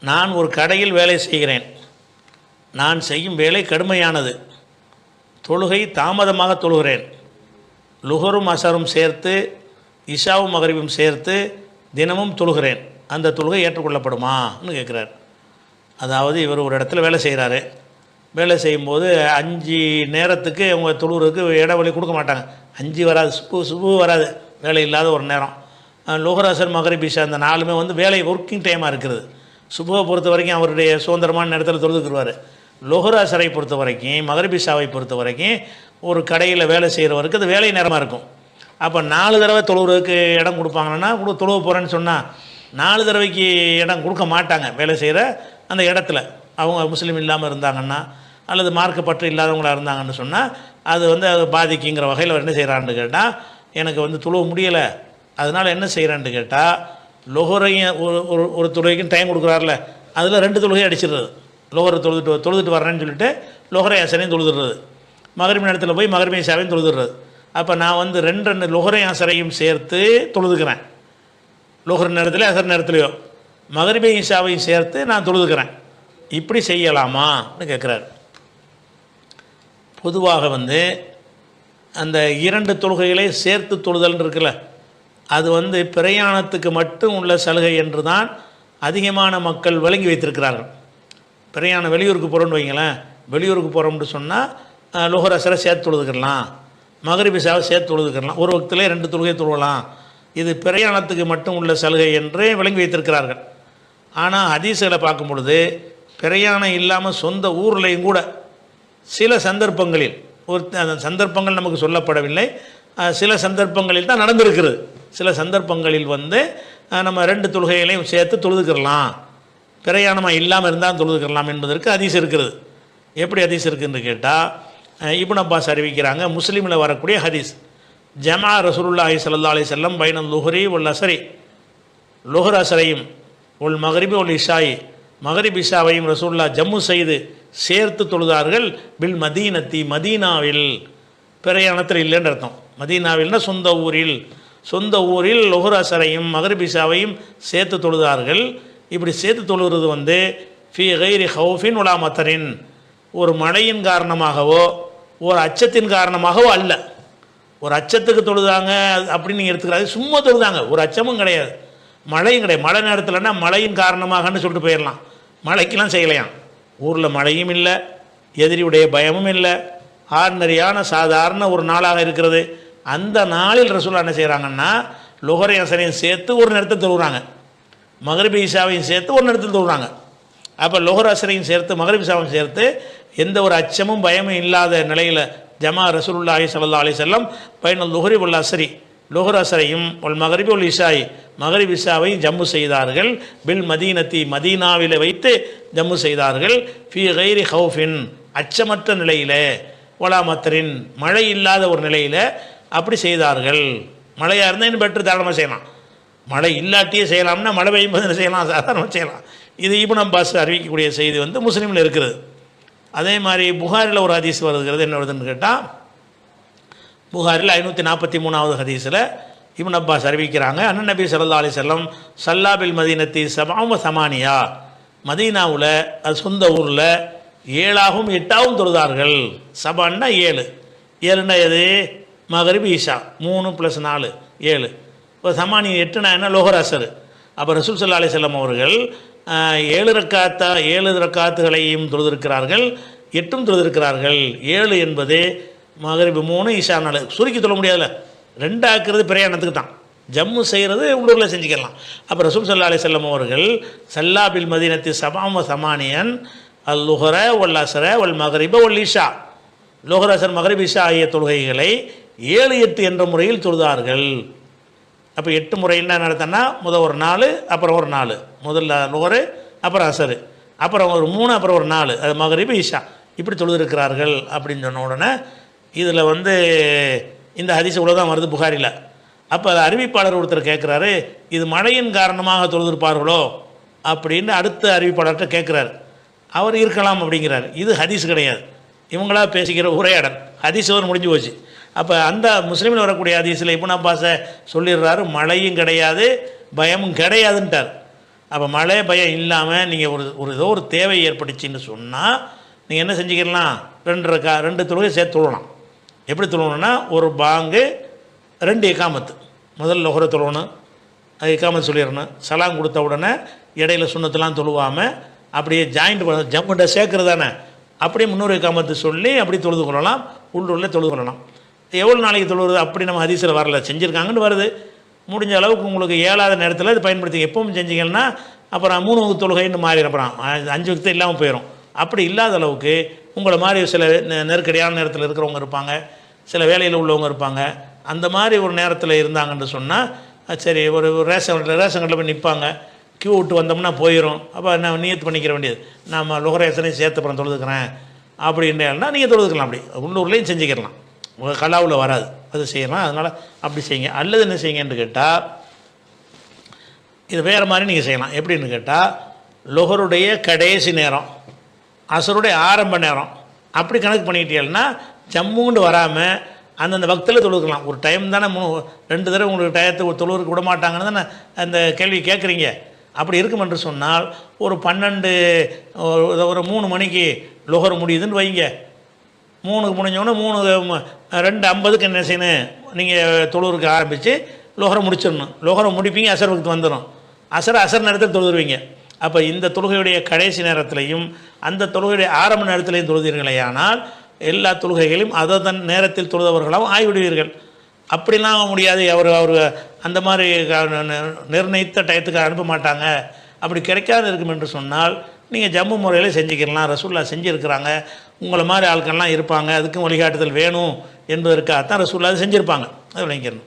நான் ஒரு கடையில் வேலை செய்கிறேன். நான் செய்யும் வேலை கடுமையானது. தொழுகை தாமதமாக தொழுகிறேன். லுகரும் அசரும் சேர்த்து இஷாவும் மகரிபும் சேர்த்து தினமும் தொழுகிறேன். அந்த தொழுகை ஏற்றுக்கொள்ளப்படுமான்னு கேட்குறார். அதாவது இவர் ஒரு இடத்துல வேலை செய்கிறாரு. வேலை செய்யும்போது அஞ்சு நேரத்துக்கு அவங்க தொழுகிறதுக்கு இடவெளி கொடுக்க மாட்டாங்க. அஞ்சு வராது சுப்பு சுப்பு வராது. வேலை இல்லாத ஒரு நேரம். லோகராசர் மகரிபிஷா அந்த நாலுமே வந்து வேலை ஒர்க்கிங் டைமாக இருக்கிறது. சுபுவை பொறுத்த வரைக்கும் அவருடைய சுதந்திரமான நேரத்தில் தொழுதுக்குருவார் லோகராசரை பொறுத்த வரைக்கும் மகரிபிஷாவை பொறுத்த வரைக்கும் ஒரு கடையில் வேலை செய்கிறவருக்கு அது வேலை நேரமாக இருக்கும். அப்போ நாலு தடவை தொழுவுறதுக்கு இடம் கொடுப்பாங்கன்னா கூட தொழுவ போகிறேன்னு சொன்னால் நாலு தடவைக்கு இடம் கொடுக்க மாட்டாங்க வேலை செய்கிற அந்த இடத்துல. அவங்க முஸ்லீம் இல்லாமல் இருந்தாங்கன்னா அல்லது மார்க்க பற்று இல்லாதவங்களாக இருந்தாங்கன்னு சொன்னால் அது வந்து அது பாதிக்குங்கிற வகையில் அவர் என்ன செய்கிறான்னு கேட்டால் எனக்கு வந்து துழுவ முடியலை அதனால் என்ன செய்கிறான்னு கேட்டால் லொஹரையும் ஒரு ஒரு ஒரு தொழுகைக்கும் டைம் கொடுக்குறாருல அதில் ரெண்டு தொழுகையும் அடிச்சிடுறது. லோகரை தொழுதுட்டு தொழுதுட்டு வரேன்னு சொல்லிட்டு லோகரை அசனையும் தொழுதுடுறது. மகரிமி நேரத்தில் போய் மகரிமை சாவையும் தொழுதுடுறது. அப்போ நான் வந்து ரெண்டு ரெண்டு லொஹரை அசரையும் சேர்த்து தொழுதுக்கிறேன். லோகர் நேரத்தில் அசர் நேரத்துலையோ. மகரிபி இஷாவையும் சேர்த்து நான் தொழுதுக்கிறேன். இப்படி செய்யலாமான்னு கேட்குறாரு. பொதுவாக வந்து அந்த இரண்டு தொழுகைகளை சேர்த்து தொழுதல்னு இருக்குல்ல அது வந்து பிரயாணத்துக்கு மட்டும் உள்ள சலுகை என்று தான் அதிகமான மக்கள் விளங்கி வைத்திருக்கிறார்கள். பிரயாணம் வெளியூருக்கு போகிறோன்னு வைங்களேன் வெளியூருக்கு போகிறோம்னு சொன்னால் லோகரசரை சேர்த்து தொழுதுக்கிடலாம் மகரிபிசாவை சேர்த்து தொழுதுக்கிடலாம் ஒரு வக்திலே ரெண்டு தொழுகை தொழுவலாம். இது பிரயாணத்துக்கு மட்டும் உள்ள சலுகை என்று விளங்கி வைத்திருக்கிறார்கள். ஆனால் ஹதீஸுகளை பார்க்கும் பொழுது பிரயாணம் இல்லாமல் சொந்த ஊர்லேயும் கூட சில சந்தர்ப்பங்களில் ஒரு அந்த சந்தர்ப்பங்கள் நமக்கு சொல்லப்படவில்லை சில சந்தர்ப்பங்களில் தான் நடந்திருக்கிறது. சில சந்தர்ப்பங்களில் வந்து நம்ம ரெண்டு தொழுகைகளையும் சேர்த்து தொழுதுக்கிறலாம் பிரயாணமாக இல்லாமல் இருந்தால் தொழுதுக்கிறலாம் என்பதற்கு அதிசம் இருக்கிறது. எப்படி ஹதீஸ் இருக்குன்னு கேட்டால் இபுன் அப்பாஸ் அறிவிக்கிறாங்க முஸ்லீமில் வரக்கூடிய ஹதீஸ். ஜமா ரசூலுல்லாஹி சல்லா அலி செல்லம் பைனல் லுஹரி வல் அசரி லுஹர் அசரையும் உல் மகரிபி உல் இஷாயி. மகரிப் இஷாவையும் ரசூல்லா ஜம்மு செய்து சேர்த்து தொழுதார்கள் பில் மதீனத்தி மதீனாவில். பிரயாணத்தில் இல்லைன்னு அர்த்தம். மதீனாவில்னா சொந்த ஊரில். சொந்த ஊரில் லுஹர் மகரபிசாவையும் சேர்த்து தொழுதார்கள். இப்படி சேர்த்து தொழுகிறது வந்து ஃபி கைரி ஹவுஃபின் உலாமத்தரின் ஒரு மழையின் காரணமாகவோ ஒரு அச்சத்தின் காரணமாகவோ அல்ல. ஒரு அச்சத்துக்கு தொழுதாங்க அப்படின்னு நீங்கள் எடுத்துக்கிறாங்க. சும்மா தொழுதாங்க. ஒரு அச்சமும் கிடையாது. மழையும் கிடையாது. மழை நேரத்தில்னா மழையின் காரணமாகன்னு சொல்லிட்டு போயிடலாம். மழைக்கெல்லாம் செய்யலையாம். ஊரில் மழையும் இல்லை எதிரியுடைய பயமும் இல்லை. ஆர்டினரியான சாதாரண ஒரு நாளாக இருக்கிறது. அந்த நாளில் ரசூலா என்ன செய்கிறாங்கன்னா லொஹரை அசரையும் சேர்த்து ஒரு நேரத்தில் தொழுகிறாங்க மகரிபி சேர்த்து ஒரு நேரத்தில் தொழுகிறாங்க அப்போ லோகர் அசரையும் சேர்த்து மகரிபி சேர்த்து எந்த ஒரு அச்சமும் பயமும் இல்லாத நிலையில் ஜமா ரசூலுல்லா அலி சல்லா அலி செல்லம் பயணம் லுஹரி உல் அசரி லுஹர் அசரையும் உல் மகரிபி உல் இஷாய் மகரிப் இஷாவையும் ஜம்மு செய்தார்கள். பில் மதீனத்தி மதீனாவில் வைத்து ஜம்மு செய்தார்கள். ஃபி கைரி ஹவுஃபின் அச்சமற்ற நிலையில் ஒலாமத்தரின் மழை இல்லாத ஒரு நிலையில் அப்படி செய்தார்கள். மழையாக இருந்தால் இன்னும் பெற்று தாராளமாக செய்யலாம். மழை இல்லாட்டியே செய்யலாம்னா மழை பெய்யும் போது செய்யலாம்? சாதாரணமாக செய்யலாம். இது இப்னு அப்பாஸ் அறிவிக்கக்கூடிய செய்தி வந்து முஸ்லீமில் இருக்கிறது அதே மாதிரி புகாரில் ஒரு ஹதீஸ் வருகிறது. என்ன வருதுன்னு கேட்டால் புகாரில் ஐநூற்றி நாற்பத்தி மூணாவது ஹதீஸில் இப்னு அப்பாஸ் அறிவிக்கிறாங்க அண்ணன் நபி சல்லா அலி செல்லம் சல்லாபில் மதீனத்தி சமாவ சமானியா. மதீனாவில் அது சொந்த ஊரில் ஏழாகவும் எட்டாகவும் தொழுதார்கள். சபான்னா ஏழு. ஏழுன்னா எது? மகரிபு ஈஷா மூணு ப்ளஸ் நாலு ஏழு. இப்போ சமானி எட்டுனா என்ன? லோகராசர். அப்போ ரசூல் சல்லா அலிசல்லம் அவர்கள் ஏழு ரக்காத்தா ஏழு ரக்காத்துகளையும் தொழுதிருக்கிறார்கள். எட்டும் தொழுதிருக்கிறார்கள். ஏழு என்பது மகரிபு மூணு ஈஷா நாலு. சுருக்கி சொல்ல முடியாதுல்ல. ரெண்டாக்குறது பிரயாணத்துக்கு தான். ஜம்மு செய்கிறது உள்ளூரில் செஞ்சுக்கலாம். அப்போ ரசூல் சல்லா அலிசல்லம் அவர்கள் சல்லாபில் மதீனத்தி சபாம சமானியன் அல் லுஹர ஒல் அசர ஒல் மகரிப ஒல் ஈஷா. லோகராசர் மகரிப் ஈஷா ஆகிய தொழுகைகளை ஏழு எட்டு என்ற முறையில் தொழுதார்கள் அப்போ எட்டு முறை என்ன நடத்தினா முதல் ஒரு நாலு அப்புறம் ஒரு நாலு. முதல்ல நுகரு அப்புறம் அசரு. அப்புறம் ஒரு மூணு அப்புறம் ஒரு நாலு. அது மகரிபு ஈஷா இப்படி தொழுதிருக்கிறார்கள் அப்படின்னு சொன்ன உடனே இதில் வந்து இந்த ஹதீஸ் இவ்வளோ தான் வருது புகாரில். அப்போ அது அறிவிப்பாளர் ஒருத்தர் கேட்குறாரு இது மழையின் காரணமாக தொழுதிருப்பார்களோ அப்படின்னு அடுத்த அறிவிப்பாளர்கிட்ட கேட்குறாரு. அவர் இருக்கலாம் அப்படிங்கிறார். இது ஹதீஸ் கிடையாது. இவங்களா பேசிக்கிற உரையாடல். ஹதீஸ் ஒரு முடிஞ்சு போச்சு. அப்போ அந்த முஸ்லீமில் வரக்கூடிய ஹதீஸில் நான் பாச சொல்லிடுறாரு மழையும் கிடையாது பயமும் கிடையாதுன்ட்டார். அப்போ மழை பயம் இல்லாமல் நீங்கள் ஒரு ஒரு ஏதோ ஒரு தேவை ஏற்பட்டுச்சின்னு சொன்னால் நீங்கள் என்ன செஞ்சுக்கலாம் ரெண்டு ரக்கா ரெண்டு தொழுகை சேர்த்து தொழலாம். எப்படி தொழணும்னா ஒரு பாங்கு ரெண்டு இக்காமத்து. முதல்ல லொஹர தொழணும் அது இக்காமத்து சொல்லிடணும். சலாம் கொடுத்த உடனே இடையில சுண்ணத்தெல்லாம் தொழுவாமல் அப்படியே ஜாயிண்ட் பண்ண ஜம்முண்ட சேர்க்குறது தானே. அப்படியே முன்னூறு இக்காமத்து சொல்லி அப்படி தொழுது கொள்ளலாம் உள்ளூரில் தொழுது கொள்ளலாம். எவ்வளோ நாளைக்கு தொழுவது அப்படி நம்ம ஹதீஸில் வரல. செஞ்சுருக்காங்கன்னு வருது. முடிஞ்ச அளவுக்கு உங்களுக்கு ஏழாத நேரத்தில் இது பயன்படுத்தி எப்பவும் செஞ்சீங்கன்னா அப்புறம் மூணு வகுப்பு தொழுகைன்னு மாறிடப்படாம் அஞ்சு வகுத்து இல்லாமல் போயிடும் அப்படி இல்லாத அளவுக்கு உங்களை மாதிரி சில நெருக்கடியான நேரத்தில் இருக்கிறவங்க இருப்பாங்க. சில வேலையில் உள்ளவங்க இருப்பாங்க. அந்த மாதிரி ஒரு நேரத்தில் இருந்தாங்கன்னு சொன்னால் சரி ஒரு ரேஷன் ரேஷன் கடையில் போய் நிற்பாங்க கியூ விட்டு வந்தோம்னா போயிடும் அப்போ நான் நியத்து பண்ணிக்கிற வேண்டியது. நம்ம லுகரேசனையும் சேர்த்து அப்புறம் தொழுதுக்கிறேன். அப்படின்னா நீங்கள் தொழுதுக்கலாம். அப்படி. உள்ளூர்லேயும் செஞ்சுக்கிடலாம். உங்கள் கலாவில் வராது. அது செய்யலாம் அதனால் அப்படி செய்யுங்க. அல்லது என்ன செய்யுங்கன்னு கேட்டால் இது வேறு மாதிரி நீங்கள் செய்யலாம். எப்படின்னு கேட்டால் லொஹருடைய கடைசி நேரம் அசருடைய ஆரம்ப நேரம் அப்படி கணக்கு பண்ணிக்கிட்டீங்கன்னா ஜம்முன்னு வராமல் அந்தந்த பக்தில் தொழுக்கலாம் ஒரு டைம் தானே மூணு ரெண்டு தடவை உங்களுக்கு டயத்தை தொழுவுக்கு விட மாட்டாங்கன்னு தானே அந்த கேள்வி கேட்குறீங்க அப்படி இருக்கும் என்று சொன்னால் ஒரு பன்னெண்டு ஒரு- ஒரு மூணு மணிக்கு லொஹர் முடியுதுன்னு வைங்க. மூணுக்கு முடிஞ்சோடனே மூணு ரெண்டு ஐம்பதுக்கு என்ன செய்யணும்? நீங்கள் தொழுவுக்கு ஆரம்பித்து லோகரை முடிச்சிடணும். லோகரை முடிப்பீங்க அசர் வகுத்து வந்துடும் அசர் அசர் நேரத்தில் தொழுதுருவீங்க. அப்போ இந்த தொழுகையுடைய கடைசி நேரத்திலையும் அந்த தொழுகையுடைய ஆரம்ப நேரத்திலையும் தொழுதீர்களேயானால் எல்லா தொழுகைகளையும் அதை தன் நேரத்தில் தொழுதவர்களாகவும் ஆகிவிடுவீர்கள். அப்படிலாம் முடியாது. அவர் அவர் அந்த மாதிரி க- நிர்ணயித்த டயத்துக்கு அனுப்ப மாட்டாங்க. அப்படி கிடைக்காது இருக்கும் என்று சொன்னால் நீங்கள் ஜம்மு முறையில் செஞ்சுக்கலாம் ரசூல்லா செஞ்சுருக்கிறாங்க. உங்களை மாதிரி ஆட்கள்லாம் இருப்பாங்க அதுக்கும் வழிகாட்டுதல் வேணும் என்பதற்காகத்தான் ரசூல்லா அது செஞ்சுருப்பாங்க. அது விளங்கிக்கணும்.